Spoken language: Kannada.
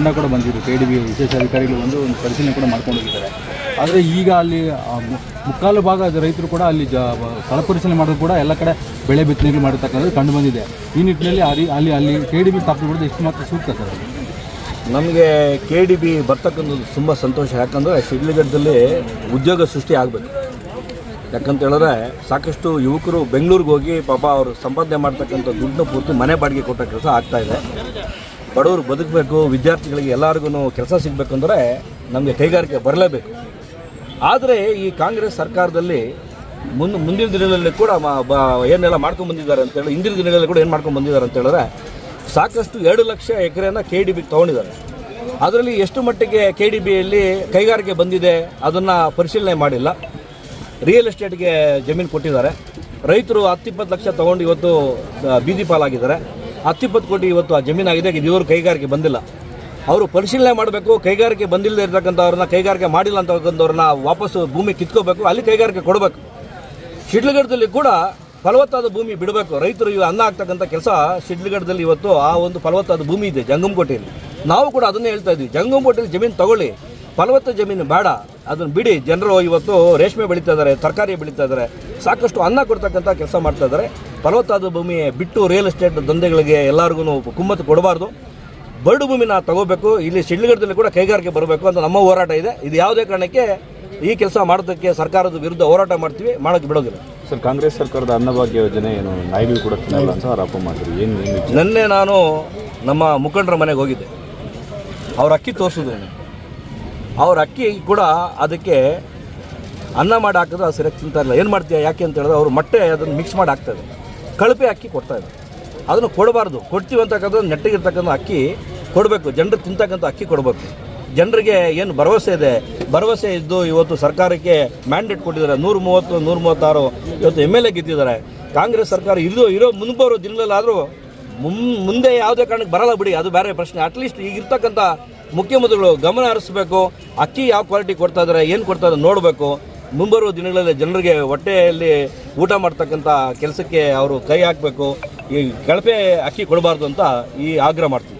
ತಂಡ ಕೂಡ ಬಂದಿದ್ರು ಕೆ ಡಿ ಬಿ ವಿಶೇಷ ಅಧಿಕಾರಿಗಳು ಬಂದು ಒಂದು ಪರಿಶೀಲನೆ ಕೂಡ ಮಾಡ್ಕೊಂಡು ಹೋಗಿದ್ದಾರೆ ಆದರೆ ಈಗ ಅಲ್ಲಿ ಮುಕ್ಕಾಲು ಭಾಗ ರೈತರು ಕೂಡ ಅಲ್ಲಿ ಜ ಸ್ಥಳ ಪರಿಶೀಲನೆ ಮಾಡೋದು ಕೂಡ ಎಲ್ಲ ಕಡೆ ಬೆಳೆ ಬಿತ್ತನೆಗಳು ಮಾಡಿರ್ತಕ್ಕಂಥದ್ದು ಕಂಡು ಬಂದಿದೆ. ಈ ನಿಟ್ಟಿನಲ್ಲಿ ಅಲ್ಲಿ ಅಲ್ಲಿ ಅಲ್ಲಿ ಕೆ ಡಿ ಬಿ ಸ್ಥಾಪನೆ ಎಷ್ಟು ಮಾತ್ರ ಸೂಕ್ತ ಸರ್? ನಮಗೆ ಕೆ ಡಿ ಬಿ ಬರ್ತಕ್ಕಂಥದ್ದು ತುಂಬ ಸಂತೋಷ. ಯಾಕಂದರೆ ಶಿಡ್ಲಘಟ್ಟದಲ್ಲಿ ಉದ್ಯೋಗ ಸೃಷ್ಟಿ ಆಗಬೇಕು. ಯಾಕಂತ ಹೇಳಿದ್ರೆ ಸಾಕಷ್ಟು ಯುವಕರು ಬೆಂಗಳೂರಿಗೆ ಹೋಗಿ ಪಾಪ ಅವರು ಸಂಪಾದನೆ ಮಾಡ್ತಕ್ಕಂಥ ದುಡ್ಡನ್ನ ಪೂರ್ತಿ ಮನೆ ಬಾಡಿಗೆ ಕೊಟ್ಟ ಕೆಲಸ ಆಗ್ತಾ ಇದೆ. ಬಡವರು ಬದುಕಬೇಕು, ವಿದ್ಯಾರ್ಥಿಗಳಿಗೆ ಎಲ್ಲರಿಗೂ ಕೆಲಸ ಸಿಗಬೇಕು ಅಂದರೆ ನಮಗೆ ಕೈಗಾರಿಕೆ ಬರಲೇಬೇಕು. ಆದರೆ ಈ ಕಾಂಗ್ರೆಸ್ ಸರ್ಕಾರದಲ್ಲಿ ಮುಂದೆ ಮುಂದಿನ ದಿನಗಳಲ್ಲಿ ಕೂಡ ಏನೆಲ್ಲ ಮಾಡ್ಕೊಂಡು ಬಂದಿದ್ದಾರೆ ಅಂತೇಳಿ ಹಿಂದಿನ ದಿನಗಳಲ್ಲಿ ಕೂಡ ಏನು ಮಾಡ್ಕೊಂಡು ಬಂದಿದ್ದಾರೆ ಅಂತ ಹೇಳಿದ್ರೆ ಸಾಕಷ್ಟು ಎರಡು ಲಕ್ಷ ಎಕರೆನ ಕೆ ಡಿ ಬಿ ತೊಗೊಂಡಿದ್ದಾರೆ. ಅದರಲ್ಲಿ ಎಷ್ಟು ಮಟ್ಟಿಗೆ ಕೆ ಡಿ ಬಿಯಲ್ಲಿ ಕೈಗಾರಿಕೆ ಬಂದಿದೆ ಅದನ್ನು ಪರಿಶೀಲನೆ ಮಾಡಿಲ್ಲ. ರಿಯಲ್ ಎಸ್ಟೇಟ್ಗೆ ಜಮೀನು ಕೊಟ್ಟಿದ್ದಾರೆ. ರೈತರು ಹತ್ತಿಪ್ಪತ್ತು ಲಕ್ಷ ತೊಗೊಂಡು ಇವತ್ತು ಬೀದಿ ಪಾಲಾಗಿದ್ದಾರೆ. ಹತ್ತಿಪ್ಪತ್ತು ಕೋಟಿ ಇವತ್ತು ಆ ಜಮೀನಾಗಿದೆ ಇದುವರೆಗೂ ಕೈಗಾರಿಕೆ ಬಂದಿಲ್ಲ. ಅವರು ಪರಿಶೀಲನೆ ಮಾಡಬೇಕು, ಕೈಗಾರಿಕೆ ಬಂದಿಲ್ಲದೆ ಇರತಕ್ಕಂಥವ್ರನ್ನ, ಕೈಗಾರಿಕೆ ಮಾಡಿಲ್ಲ ಅಂತಕ್ಕಂಥವ್ರನ್ನ ವಾಪಸ್ಸು ಭೂಮಿ ಕಿತ್ಕೋಬೇಕು, ಅಲ್ಲಿ ಕೈಗಾರಿಕೆ ಕೊಡಬೇಕು. ಶಿಡ್ಲಘಟ್ಟದಲ್ಲಿ ಕೂಡ ಫಲವತ್ತಾದ ಭೂಮಿ ಬಿಡಬೇಕು. ರೈತರು ಇವು ಅನ್ನ ಆಗ್ತಕ್ಕಂಥ ಕೆಲಸ ಶಿಡ್ಲಘಟ್ಟದಲ್ಲಿ ಇವತ್ತು ಆ ಒಂದು ಫಲವತ್ತಾದ ಭೂಮಿ ಇದೆ ಜಂಗಮಕೋಟೆಯಲ್ಲಿ. ನಾವು ಕೂಡ ಅದನ್ನೇ ಹೇಳ್ತಾ ಇದ್ವಿ. ಜಂಗಮಕೋಟೆಯಲ್ಲಿ ಜಮೀನು ತಗೊಳ್ಳಿ. ಫಲವತ್ತ ಜಮೀನು ಬೇಡ. ಅದನ್ನು ಬಿಡಿ. ಜನರು ಇವತ್ತು ರೇಷ್ಮೆ ಬೆಳೀತಾ ಇದ್ದಾರೆ ತರಕಾರಿ ಬೆಳೀತಾ ಇದ್ದಾರೆ ಸಾಕಷ್ಟು ಅನ್ನ ಕೊಡ್ತಕ್ಕಂಥ ಕೆಲಸ ಮಾಡ್ತಾ ಇದ್ದಾರೆ ಫಲವತ್ತಾದ ಭೂಮಿ ಬಿಟ್ಟು ರಿಯಲ್ ಎಸ್ಟೇಟ್ ದಂಧೆಗಳಿಗೆ ಎಲ್ಲರಿಗೂ ಕುಮ್ಮತ್ತು ಕೊಡಬಾರ್ದು. ಬರಡು ಭೂಮಿನ ತಗೋಬೇಕು. ಇಲ್ಲಿ ಶಿಡ್ಲಘಟ್ಟದಲ್ಲಿ ಕೂಡ ಕೈಗಾರಿಕೆ ಬರಬೇಕು ಅಂತ ನಮ್ಮ ಹೋರಾಟ ಇದೆ. ಇದು ಯಾವುದೇ ಕಾರಣಕ್ಕೆ ಈ ಕೆಲಸ ಮಾಡೋದಕ್ಕೆ ಸರ್ಕಾರದ ವಿರುದ್ಧ ಹೋರಾಟ ಮಾಡ್ತೀವಿ ಮಾಡೋಕ್ಕೆ ಬಿಡೋದಿಲ್ಲ. ಸರ್ ಕಾಂಗ್ರೆಸ್ ಸರ್ಕಾರದ ಅನ್ನಭಾಗ್ಯ ಯೋಜನೆ ಏನು? ನಾಯಿ ಕೂಡ ತಿನ್ನಲ್ಲ ಅಂತ ಆರೋಪ ಮಾಡಿದ್ರು. ಏನು ಏನು ನಿನ್ನೆ ನಾನು ನಮ್ಮ ಮುಖಂಡರ ಮನೆಗೆ ಹೋಗಿದ್ದೆ. ಅವ್ರ ಅಕ್ಕಿ ತೋರಿಸಿದ್ರು. ಅವ್ರ ಅಕ್ಕಿ ಕೂಡ ಅದಕ್ಕೆ ಅನ್ನ ಮಾಡಿ ಹಾಕಿದ್ರೆ ಅದು ಸರಿಯಾಗಿ ತಿಂತಾ ಇಲ್ಲ ಏನು ಮಾಡ್ತೀಯ, ಯಾಕೆ ಅಂತ ಹೇಳಿದ್ರೆ ಅವರು ಮೊಟ್ಟೆ ಅದನ್ನು ಮಿಕ್ಸ್ ಮಾಡಿ ಹಾಕ್ತಾರೆ ಕಳಪೆ ಅಕ್ಕಿ ಕೊಡ್ತಾ ಇದ್ದಾರೆ. ಅದನ್ನು ಕೊಡಬಾರ್ದು. ಕೊಡ್ತೀವಿ ಅಂತಕ್ಕಂಥ ನೆಟ್ಟಿಗಿರ್ತಕ್ಕಂಥ ಅಕ್ಕಿ ಕೊಡಬೇಕು. ಜನರು ತಿಂತಕ್ಕಂಥ ಅಕ್ಕಿ ಕೊಡಬೇಕು. ಜನರಿಗೆ ಏನು ಭರವಸೆ ಇದೆ? ಭರವಸೆ ಇದ್ದು ಇವತ್ತು ಸರ್ಕಾರಕ್ಕೆ ಮ್ಯಾಂಡೇಟ್ ಕೊಟ್ಟಿದ್ದಾರೆ. ನೂರ ಮೂವತ್ತು ನೂರ ಮೂವತ್ತಾರು ಇವತ್ತು ಎಂ ಎಲ್ ಎ ಗೆದ್ದಿದ್ದಾರೆ. ಕಾಂಗ್ರೆಸ್ ಸರ್ಕಾರ ಇರೋ ಇರೋ ಮುಂಬರೋ ದಿನದಲ್ಲಾದರೂ ಮುನ್ ಮುಂದೆ ಯಾವುದೇ ಕಾರಣಕ್ಕೆ ಬರಲ್ಲ ಬಿಡಿ, ಅದು ಬೇರೆ ಪ್ರಶ್ನೆ. ಅಟ್ಲೀಸ್ಟ್ ಈಗ ಇರ್ತಕ್ಕಂಥ ಮುಖ್ಯಮಂತ್ರಿಗಳು ಗಮನ ಹರಿಸ್ಬೇಕು, ಅಕ್ಕಿ ಯಾವ ಕ್ವಾಲಿಟಿ ಕೊಡ್ತಾ ಇದ್ದಾರೆ, ಏನು ಕೊಡ್ತಾ ಇದ್ದಾರೆ ನೋಡಬೇಕು. ಮುಂಬರುವ ದಿನಗಳಲ್ಲಿ ಜನರಿಗೆ ಹೊಟ್ಟೆಯಲ್ಲಿ ಊಟ ಮಾಡ್ತಕ್ಕಂಥ ಕೆಲಸಕ್ಕೆ ಅವರು ಕೈ ಹಾಕಬೇಕು. ಈ ಕಳಪೆ ಅಕ್ಕಿ ಕೊಡಬಾರ್ದು ಅಂತ ಈ ಆಗ್ರಹ ಮಾಡ್ತೀವಿ